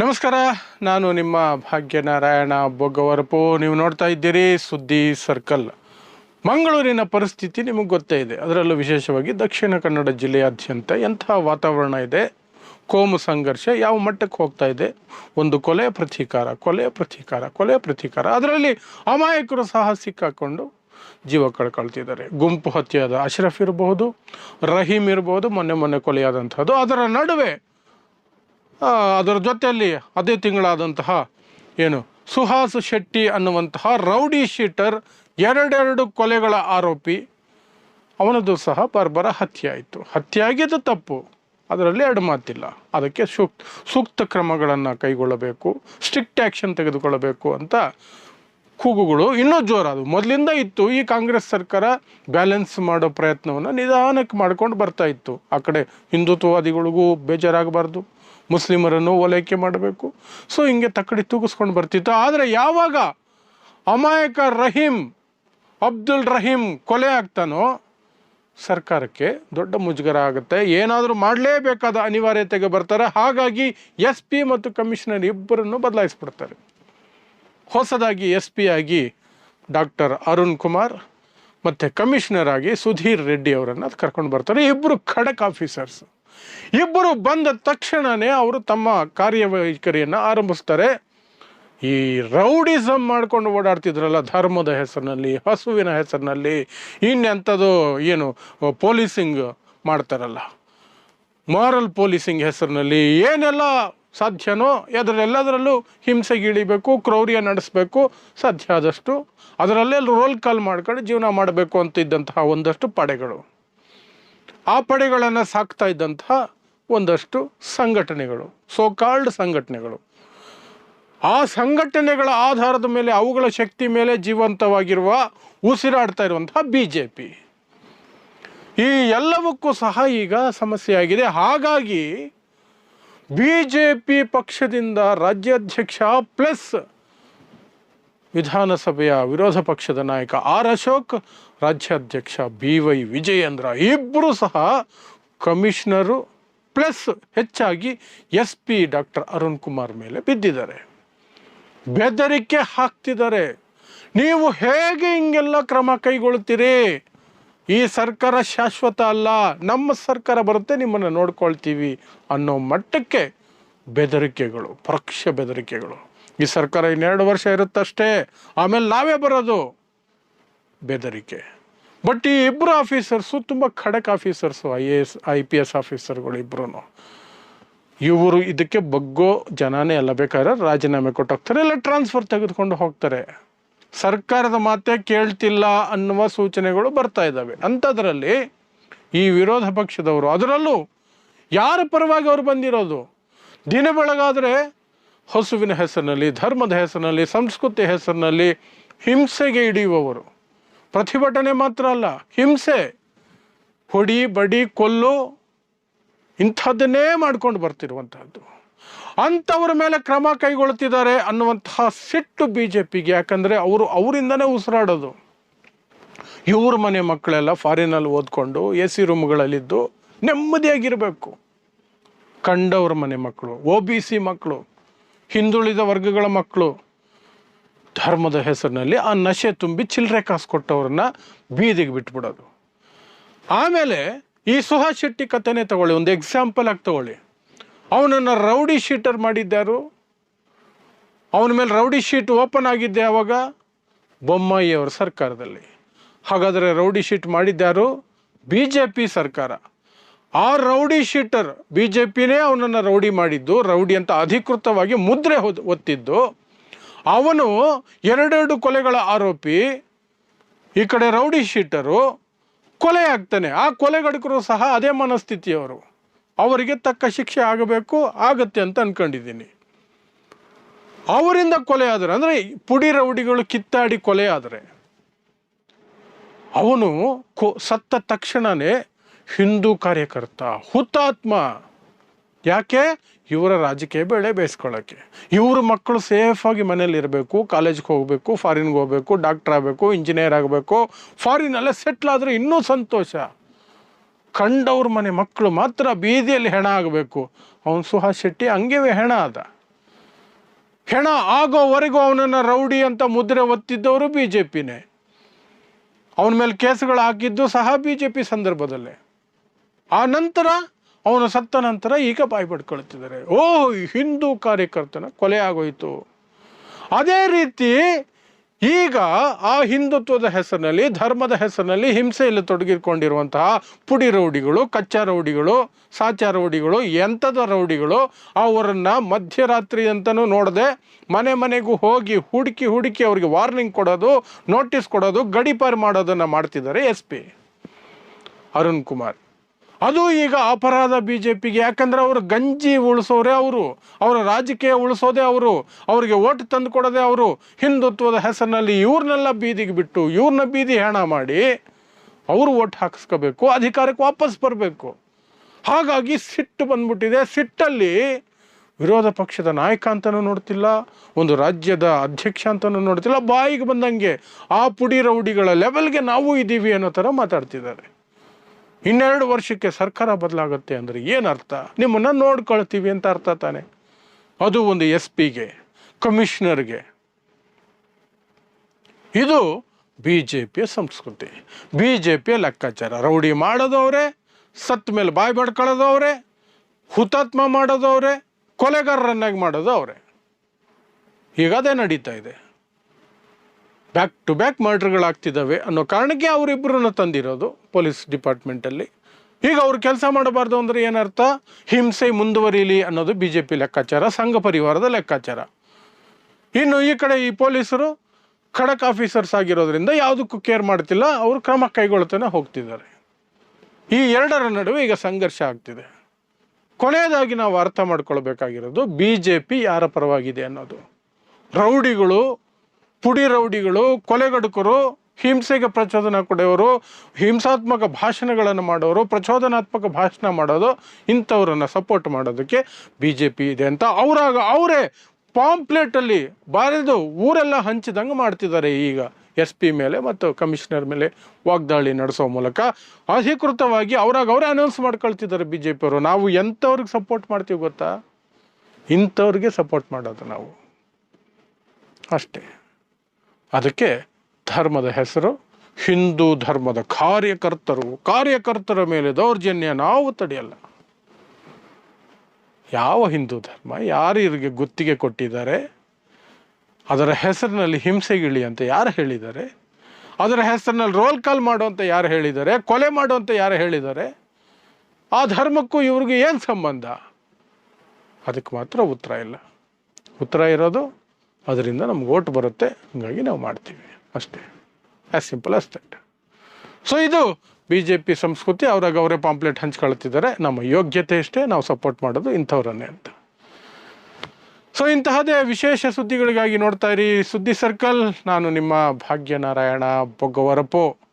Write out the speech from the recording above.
ನಮಸ್ಕಾರ, ನಾನು ನಿಮ್ಮ ಭಾಗ್ಯನಾರಾಯಣ ಬೊಗ್ಗವರಪು ನೀವು ನೋಡ್ತಾ ಇದ್ದೀರಿ ಸುದ್ದಿ ಸರ್ಕಲ್. ಮಂಗಳೂರಿನ ಪರಿಸ್ಥಿತಿ ನಿಮಗೆ ಗೊತ್ತೇ ಇದೆ. ಅದರಲ್ಲೂ ವಿಶೇಷವಾಗಿ ದಕ್ಷಿಣ ಕನ್ನಡ ಜಿಲ್ಲೆಯಾದ್ಯಂತ ಎಂಥ ವಾತಾವರಣ ಇದೆ? ಕೋಮು ಸಂಘರ್ಷ ಯಾವ ಮಟ್ಟಕ್ಕೆ ಹೋಗ್ತಾ ಇದೆ? ಒಂದು ಕೊಲೆ ಪ್ರತೀಕಾರ ಕೊಲೆ ಪ್ರತೀಕಾರ ಕೊಲೆ ಪ್ರತೀಕಾರ. ಅದರಲ್ಲಿ ಅಮಾಯಕರು ಸಹ ಸಿಕ್ಕಾಕೊಂಡು ಜೀವ ಕಳ್ಕೊಳ್ತಿದ್ದಾರೆ. ಗುಂಪು ಹತ್ಯೆಯಾದ ಅಶ್ರಫ್ ಇರಬಹುದು ರಹೀಮ್ ಇರಬಹುದು, ಮೊನ್ನೆ ಮೊನ್ನೆ ಕೊಲೆಯಾದಂಥದ್ದು ಅದರ ನಡುವೆ ಅದರ ಜೊತೆಯಲ್ಲಿ ಅದೇ ತಿಂಗಳಾದಂತಹ ಏನು ಸುಹಾಸ್ ಶೆಟ್ಟಿ ಅನ್ನುವಂತಹ ರೌಡಿ ಶೀಟರ್ ಎರಡೆರಡು ಕೊಲೆಗಳ ಆರೋಪಿ ಅವನದು ಸಹ ಬರ್ಬರ ಹತ್ಯೆ ಆಯಿತು ಹತ್ಯೆ ಆಗಿದ್ದು ತಪ್ಪು. ಅದರಲ್ಲಿ ಎರಡು ಮಾತಿಲ್ಲ. ಅದಕ್ಕೆ ಸೂಕ್ತ ಸೂಕ್ತ ಕ್ರಮಗಳನ್ನು ಕೈಗೊಳ್ಳಬೇಕು, ಸ್ಟ್ರಿಕ್ಟ್ ಆ್ಯಕ್ಷನ್ ತೆಗೆದುಕೊಳ್ಳಬೇಕು ಅಂತ ಕೂಗುಗಳು ಇನ್ನೂ ಜೋರಾದವು. ಮೊದಲಿಂದ ಇತ್ತು. ಈ ಕಾಂಗ್ರೆಸ್ ಸರ್ಕಾರ ಬ್ಯಾಲೆನ್ಸ್ ಮಾಡೋ ಪ್ರಯತ್ನವನ್ನು ನಿಧಾನಕ್ಕೆ ಮಾಡ್ಕೊಂಡು ಬರ್ತಾ ಇತ್ತು. ಆ ಕಡೆ ಹಿಂದುತ್ವವಾದಿಗಳಿಗೂ ಬೇಜಾರಾಗಬಾರ್ದು. ಮುಸ್ಲಿಮರನ್ನು ಓಲೈಕೆ ಮಾಡಬೇಕು. ಸೊ, ಹಿಂಗೆ ತಕ್ಕಡಿ ತೂಗಿಸ್ಕೊಂಡು ಬರ್ತಿತ್ತು. ಆದರೆ ಯಾವಾಗ ಅಮಾಯಕ ರಹೀಮ್ ಅಬ್ದುಲ್ ರಹೀಮ್ ಕೊಲೆ ಆಗ್ತಾನೋ, ಸರ್ಕಾರಕ್ಕೆ ದೊಡ್ಡ ಮುಜುಗರ ಆಗುತ್ತೆ. ಏನಾದರೂ ಮಾಡಲೇಬೇಕಾದ ಅನಿವಾರ್ಯತೆಗೆ ಬರ್ತಾರೆ. ಹಾಗಾಗಿ ಎಸ್ ಪಿ ಮತ್ತು ಕಮಿಷನರ್ ಇಬ್ಬರನ್ನು ಬದಲಾಯಿಸ್ಬಿಡ್ತಾರೆ. ಹೊಸದಾಗಿ ಎಸ್ ಪಿ ಆಗಿ ಡಾಕ್ಟರ್ ಅರುಣ್ ಕುಮಾರ್ ಮತ್ತು ಕಮಿಷನರ್ ಆಗಿ ಸುಧೀರ್ ರೆಡ್ಡಿ ಅವರನ್ನು ಕರ್ಕೊಂಡು ಬರ್ತಾರೆ. ಇಬ್ಬರು ಖಡಕ್ ಆಫೀಸರ್ಸ್. ಇಬ್ಬರು ಬಂದ ತಕ್ಷಣವೇ ಅವರು ತಮ್ಮ ಕಾರ್ಯವೈಖರಿಯನ್ನು ಆರಂಭಿಸ್ತಾರೆ. ಈ ರೌಡಿಸಮ್ ಮಾಡ್ಕೊಂಡು ಓಡಾಡ್ತಿದ್ರಲ್ಲ ಧರ್ಮದ ಹೆಸರಿನಲ್ಲಿ, ಹಸುವಿನ ಹೆಸರಿನಲ್ಲಿ ಇನ್ನೆಂಥದ್ದು ಏನು ಪೊಲೀಸಿಂಗ್ ಮಾಡ್ತಾರಲ್ಲ. ಮಾರಲ್ ಪೊಲೀಸಿಂಗ್ ಹೆಸರಿನಲ್ಲಿ ಏನೆಲ್ಲ ಸಾಧ್ಯನೋ ಅದರಲ್ಲೆಲ್ಲದರಲ್ಲೂ ಹಿಂಸೆಗಿಳಿಬೇಕು ಕ್ರೌರ್ಯ ನಡೆಸಬೇಕು, ಸಾಧ್ಯ ಆದಷ್ಟು ಅದರಲ್ಲೇ ರೋಲ್ ಕಾಲ್ ಮಾಡ್ಕೊಂಡು ಜೀವನ ಮಾಡಬೇಕು ಅಂತಿದ್ದಂತಹ ಒಂದಷ್ಟು ಪಡೆಗಳು. ಆ ಪಡೆಗಳನ್ನು ಸಾಕ್ತಾ ಇದ್ದಂತಹ ಒಂದಷ್ಟು ಸಂಘಟನೆಗಳು ಸೋಕಾಲ್ಡ್ ಸಂಘಟನೆಗಳು. ಆ ಸಂಘಟನೆಗಳ ಆಧಾರದ ಮೇಲೆ, ಅವುಗಳ ಶಕ್ತಿ ಮೇಲೆ ಜೀವಂತವಾಗಿರುವ, ಉಸಿರಾಡ್ತಾ ಇರುವಂತಹ ಬಿ ಜೆ ಪಿ ಈ ಎಲ್ಲವಕ್ಕೂ ಸಹ ಈಗ ಸಮಸ್ಯೆಯಾಗಿದೆ ಹಾಗಾಗಿ ಬಿ ಜೆ ಪಿ ಪಕ್ಷದಿಂದ ರಾಜ್ಯಾಧ್ಯಕ್ಷ ಪ್ಲಸ್ ವಿಧಾನಸಭೆಯ ವಿರೋಧ ಪಕ್ಷದ ನಾಯಕ ಆರ್ ಅಶೋಕ್, ರಾಜ್ಯಾಧ್ಯಕ್ಷ ಬಿ ವೈ ವಿಜಯೇಂದ್ರ ಇಬ್ಬರು ಸಹ ಕಮಿಷನರು ಪ್ಲಸ್ ಹೆಚ್ಚಾಗಿ S P doctor Arun Kumar ಮೇಲೆ ಬಿದ್ದಿದ್ದಾರೆ. ಬೆದರಿಕೆ ಹಾಕ್ತಿದ್ದಾರೆ. ನೀವು ಹೇಗೆ ಹಿಂಗೆಲ್ಲ ಕ್ರಮ ಕೈಗೊಳ್ತೀರಿ ಈ ಸರ್ಕಾರ ಶಾಶ್ವತ ಅಲ್ಲ, ನಮ್ಮ ಸರ್ಕಾರ ಬರುತ್ತೆ, ನಿಮ್ಮನ್ನು ನೋಡ್ಕೊಳ್ತೀವಿ ಅನ್ನೋ ಮಟ್ಟಕ್ಕೆ ಬೆದರಿಕೆಗಳು, ಪರೋಕ್ಷ ಬೆದರಿಕೆಗಳು. ಈ ಸರ್ಕಾರ ಇನ್ನೆರಡು ವರ್ಷ ಇರುತ್ತಷ್ಟೇ, ಆಮೇಲೆ ನಾವೇ ಬರೋದು. ಬೆದರಿಕೆ. ಬಟ್ ಈ ಇಬ್ಬರು ಆಫೀಸರ್ಸು ತುಂಬ ಖಡಕ್ officers I A S I P S ಆಫೀಸರ್ಗಳು ಇಬ್ಬರು ಇವರು ಇದಕ್ಕೆ ಬಗ್ಗೋ ಜನನೇ ಅಲ್ಲ ಬೇಕಾದ್ರೆ ರಾಜೀನಾಮೆ ಕೊಟ್ಟೋಗ್ತಾರೆ ಇಲ್ಲ ಟ್ರಾನ್ಸ್ಫರ್ ತೆಗೆದುಕೊಂಡು ಹೋಗ್ತಾರೆ. ಸರ್ಕಾರದ ಮಾತೇ ಕೇಳ್ತಿಲ್ಲ ಅನ್ನುವ ಸೂಚನೆಗಳು ಬರ್ತಾ ಇದ್ದಾವೆ. ಅಂಥದ್ರಲ್ಲಿ ಈ ವಿರೋಧ ಪಕ್ಷದವರು, ಅದರಲ್ಲೂ ಯಾರ ಪರವಾಗಿ ಅವರು ಬಂದಿರೋದು? ದಿನ ಬೆಳಗಾದರೆ ಹಸುವಿನ ಹೆಸರಿನಲ್ಲಿ, ಧರ್ಮದ ಹೆಸರಿನಲ್ಲಿ, ಸಂಸ್ಕೃತಿ ಹೆಸರಿನಲ್ಲಿ ಹಿಂಸೆಗೆ ಹಿಡಿಯುವವರು. ಪ್ರತಿಭಟನೆ ಮಾತ್ರ ಅಲ್ಲ, ಹಿಂಸೆ. ಹೊಡಿ, ಬಡಿ, ಕೊಲ್ಲು, ಇಂಥದ್ದನ್ನೇ ಮಾಡ್ಕೊಂಡು ಬರ್ತಿರುವಂಥದ್ದು ಅಂಥವ್ರ ಮೇಲೆ ಕ್ರಮ ಕೈಗೊಳ್ತಿದ್ದಾರೆ ಅನ್ನುವಂತಹ ಸಿಟ್ಟು ಬಿ ಜೆ ಪಿಗೆ ಯಾಕಂದರೆ ಅವರು ಅವರಿಂದನೇ ಉಸಿರಾಡೋದು. ಇವ್ರ ಮನೆ ಮಕ್ಕಳೆಲ್ಲ ಫಾರಿನಲ್ಲಿ ಓದ್ಕೊಂಡು, ಎ ಸಿ ರೂಮ್ಗಳಲ್ಲಿದ್ದು ನೆಮ್ಮದಿಯಾಗಿರಬೇಕು. ಕಂಡವ್ರ ಮನೆ ಮಕ್ಕಳು, ಒ ಬಿ ಸಿ ಮಕ್ಕಳು. ಹಿಂದುಳಿದ ವರ್ಗಗಳ ಮಕ್ಕಳು ಧರ್ಮದ ಹೆಸರಿನಲ್ಲಿ ಆ ನಶೆ ತುಂಬಿ ಚಿಲ್ಲರೆ ಕಾಸು ಕೊಟ್ಟವ್ರನ್ನ ಬೀದಿಗೆ ಬಿಟ್ಬಿಡೋದು. ಆಮೇಲೆ ಈ ಸುಹಾಸ್ ಶೆಟ್ಟಿ ಕಥೆನೇ ತಗೊಳ್ಳಿ, ಒಂದು ಎಕ್ಸಾಂಪಲ್ ಆಗಿ ತಗೊಳ್ಳಿ. ಅವನನ್ನು ರೌಡಿ ಶೀಟರ್ ಮಾಡಿದ್ದಾರು ಅವನ ಮೇಲೆ ರೌಡಿ ಶೀಟ್ ಓಪನ್ ಆಗಿದ್ದೆ ಅವಾಗ? ಬೊಮ್ಮಾಯಿ ಅವರ ಸರ್ಕಾರದಲ್ಲಿ. ಹಾಗಾದರೆ ರೌಡಿ ಶೀಟ್ ಮಾಡಿದ್ದಾರು ಬಿ ಜೆ ಪಿ ಸರ್ಕಾರ. ಆ ರೌಡಿ ಶೀಟರ್ ಬಿ ಜೆ ಪಿನೇ ಅವನನ್ನು ರೌಡಿ ಮಾಡಿದ್ದು, ರೌಡಿ ಅಂತ ಅಧಿಕೃತವಾಗಿ ಮುದ್ರೆ ಒತ್ತಿದ್ದು. ಅವನು ಎರಡೆರಡು ಕೊಲೆಗಳ ಆರೋಪಿ, ಈ ಕಡೆ ರೌಡಿ ಶೀಟರು ಕೊಲೆ ಆಗ್ತಾನೆ. ಆ ಕೊಲೆಗಡಕರು ಸಹ ಅದೇ ಮನಸ್ಥಿತಿಯವರು. ಅವರಿಗೆ ತಕ್ಕ ಶಿಕ್ಷೆ ಆಗಬೇಕು, ಆಗತ್ತೆ ಅಂತ ಅಂದ್ಕೊಂಡಿದ್ದೀನಿ ಅವರಿಂದ ಕೊಲೆ ಆದರೆ, ಅಂದರೆ ಪುಡಿ ರೌಡಿಗಳು ಕಿತ್ತಾಡಿ ಕೊಲೆ ಆದರೆ, ಅವನು ಕೊ, ಸತ್ತ ತಕ್ಷಣವೇ ಹಿಂದೂ ಕಾರ್ಯಕರ್ತ, ಹುತಾತ್ಮ. ಯಾಕೆ? ಇವರ ರಾಜಕೀಯ ಬೆಳೆ ಬೇಯಿಸ್ಕೊಳ್ಳೋಕ್ಕೆ ಇವ್ರ ಮಕ್ಕಳು ಸೇಫಾಗಿ ಮನೇಲಿ ಇರಬೇಕು, ಕಾಲೇಜ್ಗೆ ಹೋಗಬೇಕು ಫಾರಿನ್ಗೆ ಹೋಗಬೇಕು ಡಾಕ್ಟರ್ ಆಗಬೇಕು ಇಂಜಿನಿಯರ್ ಆಗಬೇಕು. ಫಾರಿನಲ್ಲೇ ಸೆಟ್ಲ್ ಆದರೆ ಇನ್ನೂ ಸಂತೋಷ. ಕಂಡವ್ರ ಮನೆ ಮಕ್ಕಳು ಮಾತ್ರ ಬೀದಿಯಲ್ಲಿ ಹೆಣ ಆಗಬೇಕು. ಅವನು ಸುಹಾಸ್ ಶೆಟ್ಟಿ ಹಂಗೆ ಹೆಣ ಆದ. ಹೆಣ ಆಗೋವರೆಗೂ ಅವನನ್ನು ರೌಡಿ ಅಂತ ಮುದ್ರೆ ಒತ್ತಿದ್ದವರು ಬಿ ಜೆ ಪಿನೇ ಅವನ ಮೇಲೆ ಕೇಸುಗಳು ಹಾಕಿದ್ದು ಸಹ ಬಿ ಜೆ ಪಿ ಸಂದರ್ಭದಲ್ಲೇ. ಆ ನಂತರ ಅವನು ಸತ್ತ ನಂತರ ಈಗ ಬಾಯಿ ಪಡ್ಕೊಳ್ತಿದ್ದಾರೆ ಓ ಹಿಂದೂ ಕಾರ್ಯಕರ್ತನ ಕೊಲೆ ಆಗೋಯಿತು. ಅದೇ ರೀತಿ ಈಗ ಆ ಹಿಂದುತ್ವದ ಹೆಸರಿನಲ್ಲಿ, ಧರ್ಮದ ಹೆಸರಿನಲ್ಲಿ ಹಿಂಸೆಯಲ್ಲಿ ತೊಡಗಿಕೊಂಡಿರುವಂತಹ ಪುಡಿ ರೌಡಿಗಳು, ಕಚ್ಚಾ ರೌಡಿಗಳು, ಸಾಚಾ ರೌಡಿಗಳು, ಎಂಥದ ರೌಡಿಗಳು ಅವರನ್ನು ಮಧ್ಯರಾತ್ರಿ ಅಂತಲೂ ನೋಡದೆ ಮನೆ ಮನೆಗೂ ಹೋಗಿ ಹುಡುಕಿ ಹುಡುಕಿ ಅವರಿಗೆ ವಾರ್ನಿಂಗ್ ಕೊಡೋದು, ನೋಟಿಸ್ ಕೊಡೋದು ಗಡಿಪಾರು ಮಾಡೋದನ್ನು ಮಾಡ್ತಿದ್ದಾರೆ ಎಸ್ ಪಿ. ಅರುಣ್ ಕುಮಾರ್. ಅದು ಈಗ ಅಪರಾಧ ಬಿ ಜೆ ಪಿಗೆ ಯಾಕಂದ್ರೆ ಅವರು ಗಂಜಿ ಉಳಿಸೋರೆ ಅವರು. ಅವರ ರಾಜಕೀಯ ಉಳಿಸೋದೇ ಅವರು. ಅವರಿಗೆ ಓಟ್ ತಂದು ಕೊಡೋದೇ ಅವರು. ಹಿಂದುತ್ವದ ಹೆಸರಿನಲ್ಲಿ ಇವ್ರನ್ನೆಲ್ಲ ಬೀದಿಗೆ ಬಿಟ್ಟು ಇವ್ರನ್ನ ಬೀದಿ ಹೆಣ ಮಾಡಿ ಅವರು ಓಟ್ ಹಾಕಿಸ್ಕೋಬೇಕು, ಅಧಿಕಾರಕ್ಕೆ ವಾಪಸ್ ಬರಬೇಕು. ಹಾಗಾಗಿ ಸಿಟ್ಟು ಬಂದ್ಬಿಟ್ಟಿದೆ. ಸಿಟ್ಟಲ್ಲಿ ವಿರೋಧ ಪಕ್ಷದ ನಾಯಕ ಅಂತಲೂ ನೋಡ್ತಿಲ್ಲ, ಒಂದು ರಾಜ್ಯದ ಅಧ್ಯಕ್ಷ ಅಂತಲೂ ನೋಡ್ತಿಲ್ಲ. ಬಾಯಿಗೆ ಬಂದಂಗೆ ಆ ಪುಡಿ ರೌಡಿಗಳ ಲೆವೆಲ್ಗೆ ನಾವು ಇದ್ದೀವಿ ಅನ್ನೋ ಥರ ಮಾತಾಡ್ತಿದ್ದಾರೆ. ಇನ್ನೆರಡು ವರ್ಷಕ್ಕೆ ಸರ್ಕಾರ ಬದಲಾಗುತ್ತೆ ಅಂದರೆ ಅರ್ಥ? ನಿಮ್ಮನ್ನು ನೋಡ್ಕೊಳ್ತೀವಿ ಅಂತ ಅರ್ಥ ತಾನೆ. ಅದು ಒಂದು ಎಸ್ ಪಿಗೆ ಕಮಿಷನರ್ಗೆ. ಇದು ಬಿ ಜೆ ಪಿಯ ಸಂಸ್ಕೃತಿ. ಬಿ ಜೆ ಪಿಯ ಲೆಕ್ಕಾಚಾರ. ರೌಡಿ ಮಾಡೋದವ್ರೆ ಸತ್ತ ಮೇಲೆ ಬಾಯಿ ಬಡ್ಕೊಳ್ಳೋದವ್ರೆ ಹುತಾತ್ಮ ಮಾಡೋದವ್ರೆ, ಕೊಲೆಗಾರರನ್ನಾಗಿ ಮಾಡೋದು ಅವರೇ ಈಗ ಅದೇ ನಡೀತಾ ಇದೆ. ಬ್ಯಾಕ್ ಟು ಬ್ಯಾಕ್ ಮರ್ಡ್ರ್ಗಳಾಗ್ತಿದ್ದಾವೆ ಅನ್ನೋ ಕಾರಣಕ್ಕೆ ಅವರಿಬ್ಬರನ್ನ ತಂದಿರೋದು ಪೊಲೀಸ್ ಡಿಪಾರ್ಟ್ಮೆಂಟಲ್ಲಿ. ಈಗ ಅವ್ರು ಕೆಲಸ ಮಾಡಬಾರ್ದು ಅಂದರೆ ಏನರ್ಥ? ಹಿಂಸೆ ಮುಂದುವರಿಲಿ ಅನ್ನೋದು ಬಿ ಜೆ ಪಿ ಲೆಕ್ಕಾಚಾರ, ಸಂಘ ಪರಿವಾರದ ಲೆಕ್ಕಾಚಾರ. ಇನ್ನು ಈ ಕಡೆ ಈ ಪೊಲೀಸರು ಖಡಕ್ ಆಫೀಸರ್ಸ್ ಆಗಿರೋದ್ರಿಂದ ಯಾವುದಕ್ಕೂ ಕೇರ್ ಮಾಡ್ತಿಲ್ಲ, ಅವರು ಕ್ರಮ ಕೈಗೊಳ್ತಾನೆ ಹೋಗ್ತಿದ್ದಾರೆ. ಈ ಎರಡರ ನಡುವೆ ಈಗ ಸಂಘರ್ಷ ಆಗ್ತಿದೆ. ಕೊನೆಯದಾಗಿ ನಾವು ಅರ್ಥ ಮಾಡ್ಕೊಳ್ಬೇಕಾಗಿರೋದು ಬಿ ಜೆ ಪಿ ಯಾರ ಪರವಾಗಿದೆ ಅನ್ನೋದು. ರೌಡಿಗಳು ಪುಡಿ ರೌಡಿಗಳು, ಕೊಲೆಗಡುಕರು, ಹಿಂಸೆಗೆ ಪ್ರಚೋದನೆ ಕೊಡೆಯವರು ಹಿಂಸಾತ್ಮಕ ಭಾಷಣಗಳನ್ನು ಮಾಡೋರು, ಪ್ರಚೋದನಾತ್ಮಕ ಭಾಷಣ ಮಾಡೋದು, ಇಂಥವ್ರನ್ನ ಸಪೋರ್ಟ್ ಮಾಡೋದಕ್ಕೆ ಬಿ ಜೆ ಪಿ ಇದೆ ಅಂತ ಅವರಾಗ ಅವರೇ ಪಾಂಪ್ಲೆಟಲ್ಲಿ ಬಾರಿದು ಊರೆಲ್ಲ ಹಂಚಿದಂಗೆ ಮಾಡ್ತಿದ್ದಾರೆ ಈಗ ಎಸ್ ಪಿ ಮೇಲೆ ಮತ್ತು ಕಮಿಷನರ್ ಮೇಲೆ ವಾಗ್ದಾಳಿ ನಡೆಸೋ ಮೂಲಕ. ಅಧಿಕೃತವಾಗಿ ಅವರಾಗ ಅವರೇ ಅನೌನ್ಸ್ ಮಾಡ್ಕೊಳ್ತಿದ್ದಾರೆ ಬಿ ಜೆ ಪಿಯವರು ನಾವು ಎಂಥವ್ರಿಗೆ ಸಪೋರ್ಟ್ ಮಾಡ್ತೀವಿ ಗೊತ್ತಾ? ಇಂಥವ್ರಿಗೆ ಸಪೋರ್ಟ್ ಮಾಡೋದು ನಾವು. ಅಷ್ಟೇ. ಅದಕ್ಕೆ ಧರ್ಮದ ಹೆಸರು ಹಿಂದೂ ಧರ್ಮದ ಕಾರ್ಯಕರ್ತರು. ಕಾರ್ಯಕರ್ತರ ಮೇಲೆ ದೌರ್ಜನ್ಯ ನಾವು ತಡೆಯಲ್ಲ. ಯಾವ ಹಿಂದೂ ಧರ್ಮ ಯಾರು ಇವ್ರಿಗೆ ಗುತ್ತಿಗೆ ಕೊಟ್ಟಿದ್ದಾರೆ, ಅದರ ಹೆಸರಿನಲ್ಲಿ ಹಿಂಸೆಗಿಳಿ ಅಂತ ಯಾರು ಹೇಳಿದ್ದಾರೆ, ಅದರ ಹೆಸರಿನಲ್ಲಿ ರೋಲ್ ಕಾಲ್ ಮಾಡುವಂತ ಯಾರು ಹೇಳಿದ್ದಾರೆ, ಕೊಲೆ ಮಾಡುವಂತ ಯಾರು ಹೇಳಿದ್ದಾರೆ, ಆ ಧರ್ಮಕ್ಕೂ ಇವ್ರಿಗೆ ಏನು ಸಂಬಂಧ? ಅದಕ್ಕೆ ಮಾತ್ರ ಉತ್ತರ ಇಲ್ಲ. ಉತ್ತರ ಇರೋದು ಅದರಿಂದ ನಮ್ಗೆ ಓಟ್ ಬರುತ್ತೆ. ಹಂಗಾಗಿ ನಾವು ಮಾಡ್ತೀವಿ. ಅಷ್ಟೇ. As simple as that so ಇದು ಬಿ ಜೆ ಪಿ ಸಂಸ್ಕೃತಿ, ಅವ್ರಾಗ ಅವರೇ ಪಾಂಪ್ಲೆಟ್ ಹಂಚ್ಕೊಳ್ತಿದ್ದಾರೆ. ನಮ್ಮ ಯೋಗ್ಯತೆ ಅಷ್ಟೇ ನಾವು ಸಪೋರ್ಟ್ ಮಾಡೋದು ಇಂಥವ್ರನ್ನೇ ಅಂತ. ಸೊ ಇಂತಹದೇ ವಿಶೇಷ ಸುದ್ದಿಗಳಿಗಾಗಿ ನೋಡ್ತಾ ಇರಿ. ಸುದ್ದಿ ಸರ್ಕಲ್ ನಾನು ನಿಮ್ಮ ಭಾಗ್ಯನಾರಾಯಣ ಬೊಗ್ಗವರಪು.